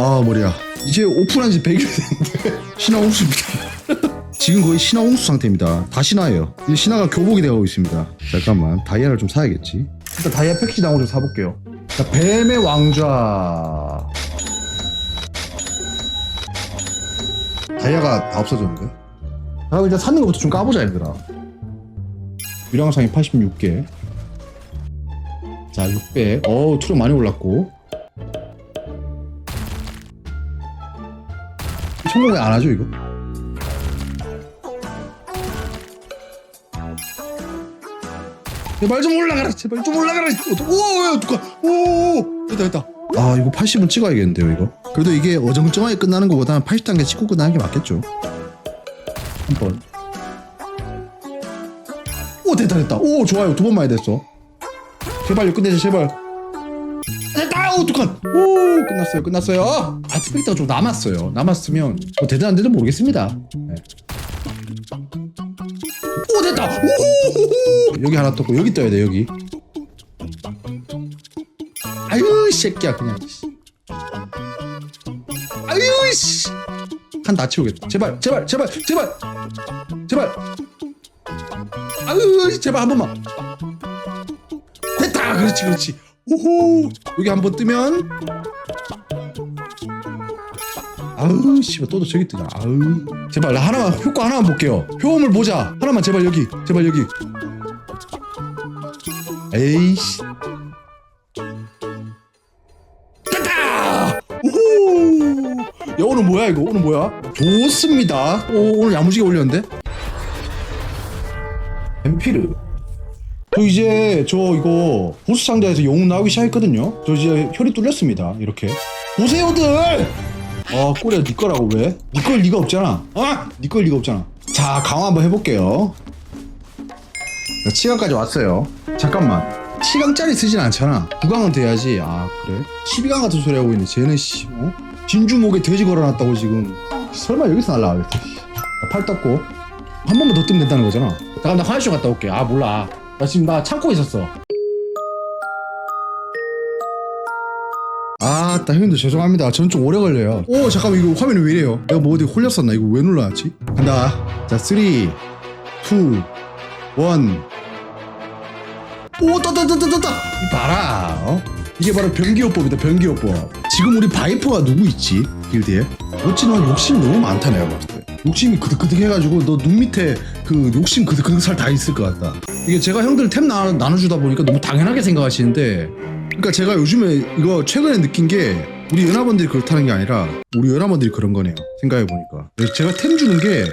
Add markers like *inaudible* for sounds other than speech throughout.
아 머리야. 이제 오픈한 지 100일 됐는데 *laughs* 신화 홍수입니다. *laughs* 지금 거의 신화 홍수 상태입니다. 다 신화예요. 이제 신화가 교복이 되고 있습니다. 잠깐만. 다이아를 좀 사야겠지? 일단 다이아 패키지 나온 거좀 사볼게요. 자 뱀의 왕좌. 다이아가 다 없어졌는데? 아 일단 사는 것부터 좀 까보자 얘들아. 유량상이 86개. 자 600. 어우 투력 많이 올랐고 성공 왜안 하죠 이거? 제발 좀 올라가라 제발. 좀 올라가라. 오야 누가 오 됐다 됐다. 아 이거 80은 찍어야겠는데요 이거? 그래도 이게 어정쩡하게 끝나는 것보다 80단계 찍고 끝나는 게 맞겠죠? 한번. 오 됐다 됐다. 오 좋아요. 두번 많이 됐어. 제발요 끝내자 제발 오 두칸 오 끝났어요 끝났어요. 아티팩트가 좀 남았어요. 남았으면 뭐 대단한데도 모르겠습니다. 네. 오 됐다. 오 여기 하나 떴고 여기 떠야 돼 여기. 아유 이 새끼야 그냥. 아유 씨 한다 치우겠다. 제발 제발 제발 제발. 제발. 아유 제발 한 번만. 됐다. 그렇지 그렇지 오호! 여기 한번 뜨면? 아우 씨발 또도 저기 뜨냐? 아우. 제발 나 하나만 효과 하나만 볼게요. 효험을 보자. 하나만 제발 여기. 제발 여기. 에이씨. 됐다! 오호! 야 오늘 뭐야 이거? 오늘 뭐야? 좋습니다. 오 오늘 야무지게 올렸는데? 엠피르 저 이제 저 이거 보스 상자에서 영웅 나오기 시작했거든요. 저 이제 혈이 뚫렸습니다. 이렇게. 보세요들! 아 꼬리야 니 거라고 왜? 니걸 리가 없잖아. 아! 니걸 리가 없잖아. 자 강화 한번 해볼게요. 자, 치강까지 왔어요. 잠깐만. 7강짜리 쓰진 않잖아. 9강은 돼야지. 아 그래? 12강 같은 소리 하고 있네. 쟤는 씨 어? 진주 목에 돼지 걸어놨다고 지금. 설마 여기서 날라가겠어 팔 떴고. 한 번만 더 뜨면 된다는 거잖아. 잠깐 나 화장실 갔다 올게. 아 몰라 나 지금 나 참고 있었어 아 따 형님들 죄송합니다 저는 좀 오래 걸려요 오 잠깐만 이거 화면이 왜 이래요 내가 뭐 어디 홀렸었나 이거 왜 눌러놨지 간다 자 3 2 1 오. 이 봐라, 어? 이게 바로 변기요법이다, 변기요법. 지금 우리 바이퍼가 누구 있지? 길드에? 어찌 너 욕심이 너무 많다, 내가 봤을 때. 욕심이 그득그득 해가지고 너 눈 밑에 그 욕심 그득그득 살 다 있을 것 같다. 이게 제가 형들 템 나, 나눠주다 보니까 너무 당연하게 생각하시는데, 그러니까 제가 요즘에 이거 최근에 느낀 게 우리 연합원들이 그렇다는 게 아니라 우리 연합원들이 그런 거네요. 생각해 보니까. 제가 템 주는 게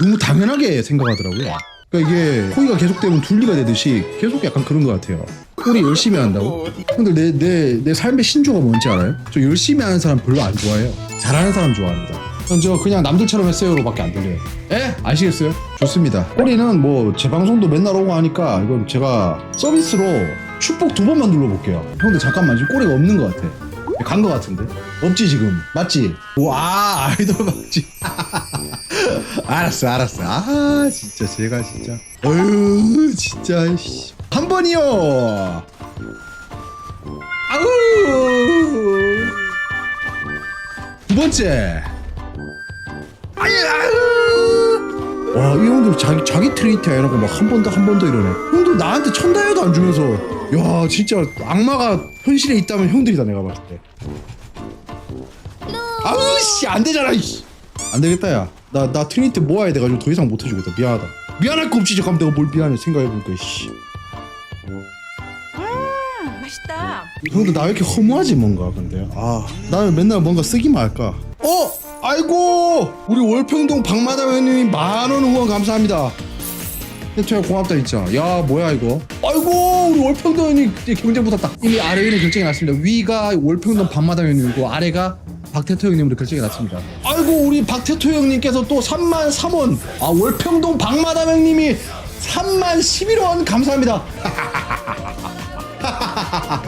너무 당연하게 생각하더라고요. 그러니까 이게 호의가 계속되면 둘리가 되듯이 계속 약간 그런 것 같아요. 우리 열심히 한다고? 형들 내, 내, 내 삶의 신조가 뭔지 알아요? 저 열심히 하는 사람 별로 안 좋아해요. 잘하는 사람 좋아합니다. 전저 그냥 남들처럼 했어요로밖에 안 들려요. 에? 아시겠어요? 좋습니다. 꼬리는 뭐 제 방송도 맨날 오고 하니까 이건 제가 서비스로 축복 두 번만 눌러볼게요. 형들 잠깐만 지금 꼬리가 없는 것 같아. 간 것 같은데? 없지 지금? 맞지? 와 *laughs* 아이돌 맞지? *laughs* 알았어 알았어 아 진짜 제가 진짜 어휴 진짜 씨. 한 번이요 아우 두 번째 와 이 형들 자기 자기 트레이트 해놓고 막 한 번 더 한 번 더 이러네 형들 나한테 천 다이어도 안 주면서 야 진짜 악마가 현실에 있다면 형들이다 내가 봤을 때 아우 씨 안 되잖아 이씨. 안 되겠다 야. 나 나 트리니티 모아야 돼가지고 더 이상 못 해주겠다. 미안하다. 미안할 거 없지 잠깐 내가 뭘 미안해 생각해보니까 씨. 음, 맛있다. 형들 나 왜 이렇게 허무하지 뭔가 근데 아 나는 맨날 뭔가 쓰기만 할까. 어 아이고 우리 월평동 박마담 회원님 만원 후원 감사합니다. 태초야 고맙다 진짜. 야 뭐야 이거. 아이고 우리 월평동 경제 붙었다. 이미 아래 위는 결정이 났습니다. 위가 월평동 박마담 회원님이고 아래가 박태토 형님으로 결정이 났습니다. 아이고 우리 박태토 형님께서 또 3만 3원. 아 월평동 박마담 형님이 3만 11원 감사합니다. *laughs*